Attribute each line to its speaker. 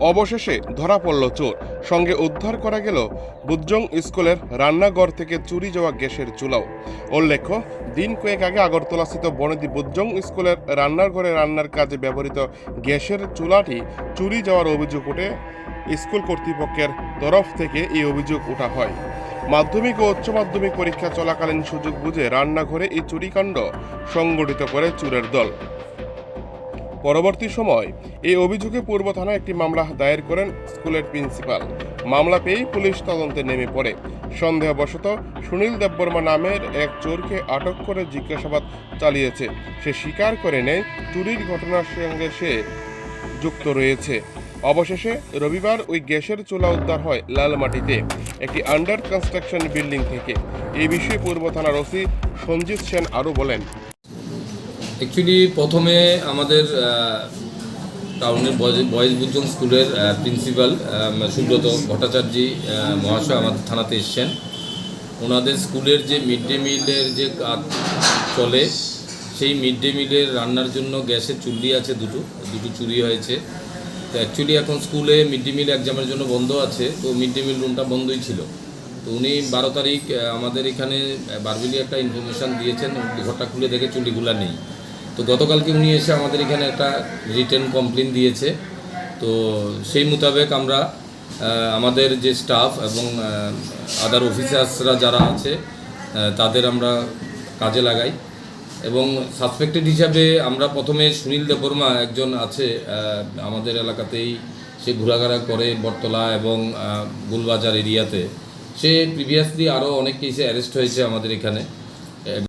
Speaker 1: অবশেষে ধরা পড়ল চোর। সঙ্গে উদ্ধার করা গেল বুজ্জং স্কুলের রান্নাঘর থেকে চুরি যাওয়া গ্যাসের চুলাও। উল্লেখ্য, দিন কয়েক আগে আগরতলাস্থিত বনেদি বুজ্জং স্কুলের রান্নাঘরে রান্নার কাজে ব্যবহৃত গ্যাসের চুলাটি চুরি যাওয়ার অভিযোগ উঠে স্কুল কর্তৃপক্ষের তরফ থেকে এই অভিযোগ ওঠা হয়। মাধ্যমিক ও উচ্চ মাধ্যমিক পরীক্ষা চলাকালীন সুযোগ বুঝে রান্নাঘরে এই চুরিকাণ্ড সংগঠিত করে চুরের দল। পরবর্তী সময় এই অভিযোগে পূর্ব থানায় একটি মামলা দায়ের করেন স্কুলের প্রিন্সিপাল। মামলা পেয়েই পুলিশ তদন্তে নেমে পড়ে। সন্দেহবশত সুনীল দেববর্মা নামের এক চোরকে আটক করে জিজ্ঞাসাবাদ চালিয়েছে। সে স্বীকার করে নেয়, চুরির ঘটনার সঙ্গে সে যুক্ত রয়েছে। অবশেষে রবিবার ওই গ্যাসের চুলা উদ্ধার হয় লালমাটিতে, একটি আন্ডার কনস্ট্রাকশন বিল্ডিং থেকে। এই বিষয়ে পূর্ব থানার ওসি সঞ্জিত সেন আরও বলেন।
Speaker 2: অ্যাকচুয়ালি প্রথমে আমাদের টাউনের বয়েজ- বুদ্ধং স্কুলের প্রিন্সিপাল সুব্রত ভট্টাচার্য মহাশয় আমাদের থানাতে এসছেন। ওনাদের স্কুলের যে মিড ডে মিলের যে কাজ চলে, সেই মিড ডে মিলের রান্নার জন্য গ্যাসের চুল্লি আছে দুটো দুটো চুরি হয়েছে। তো অ্যাকচুয়ালি এখন স্কুলে মিড ডে মিল এক্সামের জন্য বন্ধ আছে, তো মিড ডে মিল রুমটা বন্ধই ছিল। তো উনি বারো তারিখ আমাদের এখানে বারবিলি একটা ইনফরমেশান দিয়েছেন, ঘরটা খুলে দেখে চুল্লিগুলা নেই। তো গতকালকে উনি এসে আমাদের এখানে একটা রিটেন কমপ্লেন দিয়েছে। তো সেই মোতাবেক আমরা আমাদের যে স্টাফ এবং আদার অফিসার্সরা যারা আছে তাদের আমরা কাজে লাগাই। এবং সাসপেক্টেড হিসাবে আমরা প্রথমে সুনীল দেববর্মা একজন আছে আমাদের এলাকাতেই। সে ঘোরাঘোরা করে বটতলা এবং গুলবাজার এরিয়াতে। সে প্রিভিয়াসলি আরও অনেক কেসে অ্যারেস্ট হয়েছে আমাদের এখানে।